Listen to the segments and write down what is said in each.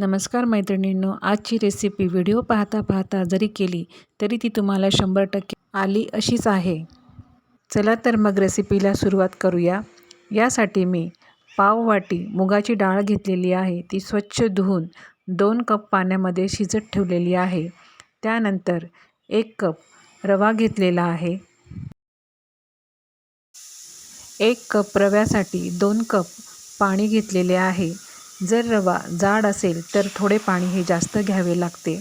नमस्कार मैत्रिणींनो आजची रेसिपी व्हिडिओ पाहता पाहता जरी केली तरी ती तुम्हाला शंभर टक्के आली अशीच आहे. चला तर मग रेसिपीला सुरुवात करूया. यासाठी मी पाव वाटी मुगाची डाळ घेतलेली आहे. ती स्वच्छ धुवून दोन कप पाण्यामध्ये शिजत ठेवलेली आहे. त्यानंतर एक कप रवा घेतलेला आहे. एक कप रव्यासाठी दोन कप पाणी घेतलेले आहे. जर रवा जाड असेल तर थोडे पाणी हे जास्त घ्यावे लागते.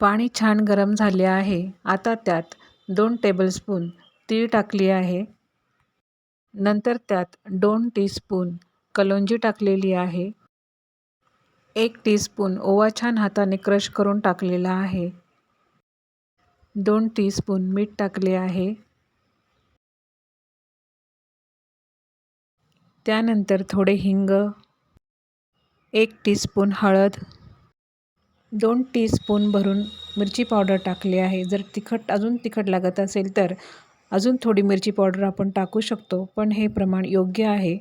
पाणी छान गरम झाले आहे. आता त्यात दोन टेबलस्पून तीळ टाकली आहे. नंतर त्यात दोन टीस्पून कलोंजी टाकलेली आहे. एक टीस्पून ओवा छान हाताने क्रश करून टाकलेला आहे. दोन टीस्पून मीठ टाकले आहे. त्यानंतर थोडे हिंग एक टीस्पून हळद दोन टीस्पून भरून मिरची पावडर टाकली आहे. जर तिखट अजून तिखट लागत असेल तर अजून थोडी मिरची पावडर आपण टाकू शकतो पण हे प्रमाण योग्य आहे.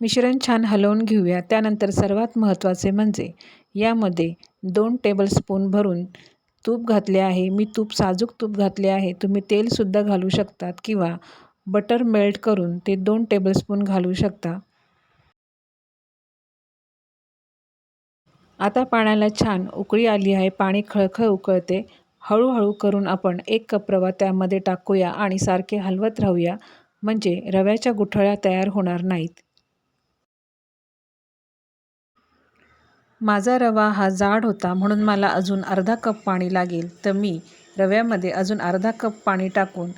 मिश्रण छान हलवून घेऊया. त्यानंतर सर्वात महत्त्वाचे म्हणजे यामध्ये दोन टेबलस्पून भरून तूप घातले आहे. मी तूप साजूक तूप घातले आहे. तुम्ही तेलसुद्धा घालू शकतात किंवा बटर मेल्ट करून ते दोन टेबलस्पून घालू शकता. आता पाण्याला छान उकळी आली आहे. पाणी खळखळ उकळते. हळूहळू करून आपण एक कप रवा त्यामध्ये टाकूया आणि सारखे हलवत राहूया. म्हणजे रव्याच्या गुठळ्या तयार होणार नाहीत. माझा रवा हा जाड होता म्हणून मला अजून अर्धा कप पाणी लागेल. तर मी रव्यामध्ये अजून अर्धा कप पाणी टाकून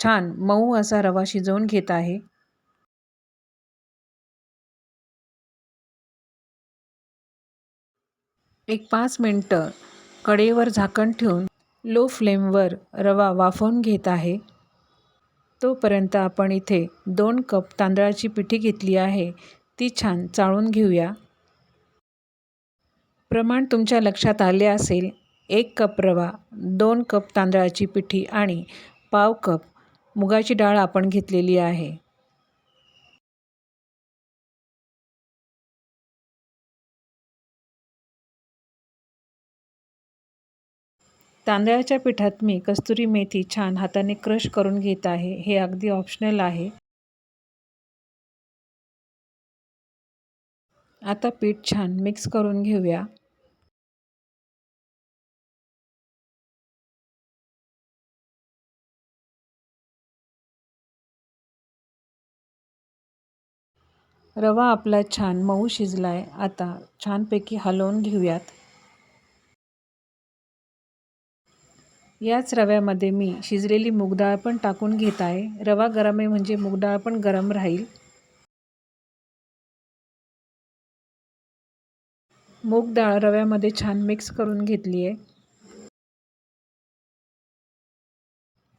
छान मऊ असा रवा शिजवून घेत आहे. एक पाच मिनटं कडेवर झाकण ठेवून लो फ्लेमवर रवा वाफवून घेत आहे. तोपर्यंत आपण इथे दोन कप तांदळाची पिठी घेतली आहे. ती छान चाळून घेऊया. प्रमाण तुमच्या लक्षात आले असेल एक कप रवा दोन कप तांदळाची पिठी आणि पाव कप मुगाची डाळ आपण घेतलेली आहे. तांदळाच्या पिठात मी कस्तुरी मेथी छान हाताने क्रश करून घेत आहे. हे अगदी ऑप्शनल आहे. आता पीठ छान मिक्स करून घेऊया. रवा आपला छान मऊ शिजला आहे आता छानपैकी हलवून घेऊयात. याच रव्यामध्ये मी शिजलेली मूगडाळ पण टाकून घेत आहे. रवा गरम आहे म्हणजे मूगडाळ पण गरम राहील. मूग डाळ रव्यामध्ये छान मिक्स करून घेतली आहे.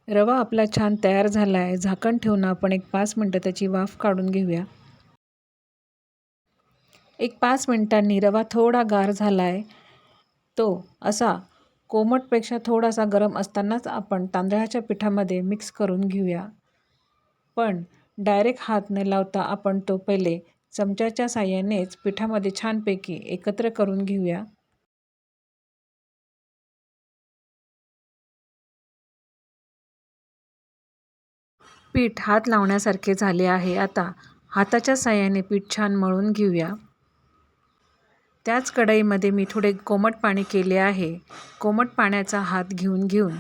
रवा आपला छान तयार झाला आहे झाकण ठेवून आपण एक पाच मिनटं त्याची वाफ काढून घेऊया. एक पाच मिनटांनी रवा थोडा गार झाला आहे तो असा कोमटपेक्षा थोडासा गरम असतानाच आपण तांदळाच्या पिठामध्ये मिक्स करून घेऊया. पण डायरेक्ट हात न लावता आपण तो पहिले चमच्याच्या साह्यानेच पिठामध्ये छानपैकी एकत्र करून घेऊया. पीठ हात लावण्यासारखे झाले आहे. आता हाताच्या साह्याने पीठ छान मळून घेऊया. त्याच कढईमध्ये मी थोडे कोमट पाणी केले आहे. कोमट पाण्याचा हात घेऊन घेऊन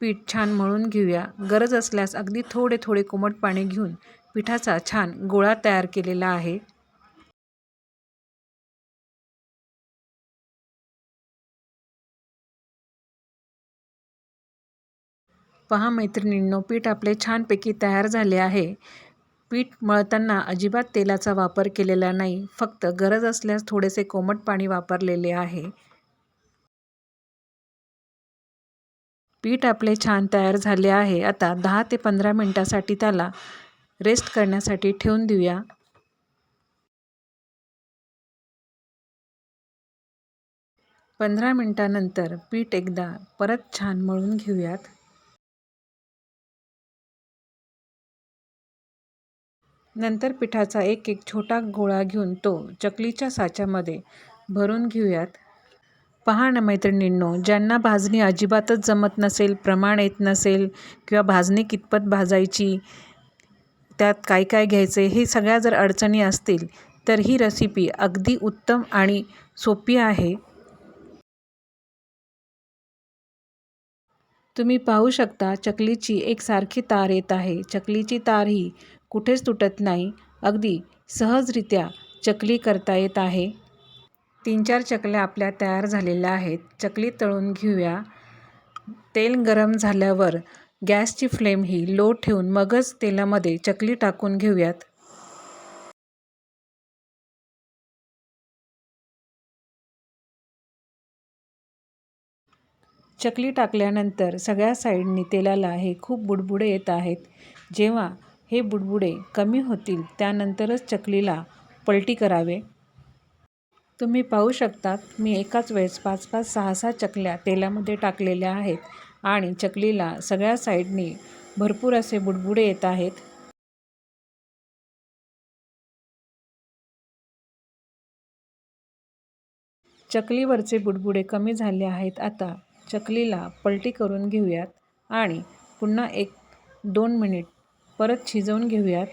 पीठ छान मळून घेऊया. गरज असल्यास अगदी थोडे थोडे कोमट पाणी घेऊन पिठाचा छान गोळा तयार केलेला आहे. पहा मैत्रिणींनो पीठ आपले छानपैकी तयार झाले आहे. पीठ मळताना अजिबात तेलाचा वापर केलेला नाही फक्त गरज असल्यास थोडेसे कोमट पाणी वापरलेले आहे. पीठ आपले छान तयार झाले आहे. आता दहा ते पंधरा मिनटासाठी त्याला रेस्ट करण्यासाठी ठेवून देऊया. पंधरा मिनटानंतर पीठ एकदा परत छान मळून घेऊयात. नंतर पिठाचा एक एक छोटा गोळा घेऊन तो चकलीच्या साच्यामध्ये भरून घेऊयात. पहा ना मैत्रिणींनो ज्यांना भाजणी अजिबातच जमत नसेल प्रमाण येत नसेल किंवा भाजणी कितपत भाजायची त्यात काय काय घ्यायचे हे सगळ्या जर अडचणी असतील तर ही रेसिपी अगदी उत्तम आणि सोपी आहे. तुम्ही पाहू शकता चकलीची एक सारखी तार येत आहे. चकलीची तार ही कुठेच तुटत नाही. अगदी सहजरित्या चकली करता येत आहे. तीन चार चकल्या आपल्या तयार झालेल्या आहेत. चकली तळून घेऊया. तेल गरम झाल्यावर गॅसची फ्लेम ही लो ठेवून मगच तेलामध्ये चकली टाकून घेऊयात. चकली टाकल्यानंतर सगळ्या साईडनी तेलाला हे खूप बुडबुडे येत आहेत. जेव्हा हे बुडबुडे कमी होतील त्यानंतरच चकलीला पलटी करावे. तुम्ही पाहू शकतात मी एकाच वेळेस पाच पाच सहा सहा चकल्या तेलामध्ये टाकलेल्या आहेत आणि चकलीला सगळ्या साईडनी भरपूर असे बुडबुडे येत आहेत. चकलीवरचे बुडबुडे कमी झाले आहेत. आता चकलीला पलटी करून घेऊयात आणि पुन्हा एक दोन मिनिट परत शिजवून घेऊयात.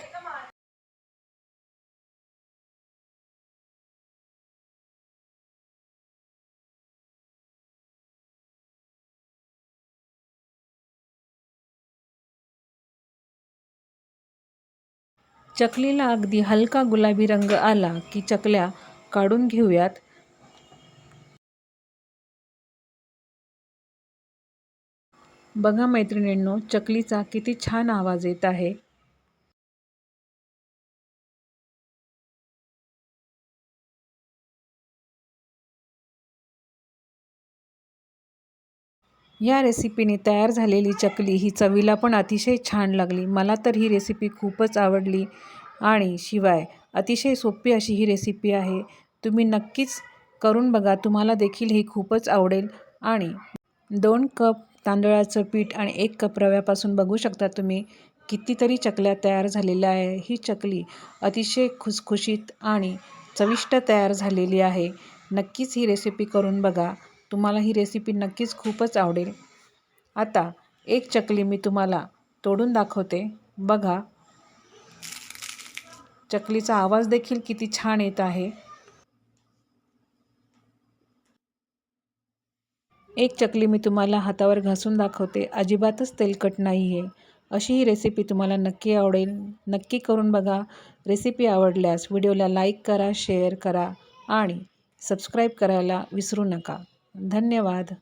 चकलीला अगदी हलका गुलाबी रंग आला की चकल्या काढून घेऊयात. बघा मैत्रिणींनो चकलीचा किती छान आवाज येत आहे. या रेसिपीने तयार झालेली चकली ही चवीला पण अतिशय छान लागली. मला तर ही रेसिपी खूपच आवडली आणि शिवाय अतिशय सोपी अशी ही रेसिपी आहे. तुम्ही नक्कीच करून बघा तुम्हाला देखील ही खूपच आवडेल. आणि दोन कप तांदळाचं पीठ आणि एक कप रव्यापासून बघू शकता तुम्ही कितीतरी चकल्या तयार झालेल्या आहे. ही चकली अतिशय खुसखुशीत आणि चविष्ट तयार झालेली आहे. नक्कीच ही रेसिपी करून बघा. तुम्हाला ही रेसिपी नक्कीच खूपच आवडेल. आता एक चकली मी तुम्हाला तोडून दाखवते. बघा. चकलीचा आवाज देखील किती छान येत आहे. एक चकली मी तुम्हाला हातावर घासून दाखवते. अजिबातच तेलकट नाही आहे अशी ही रेसिपी तुम्हाला नक्की आवडेल. नक्की करून बघा. रेसिपी आवडल्यास व्हिडिओला लाईक करा शेअर करा आणि सबस्क्राईब करायला विसरू नका. धन्यवाद.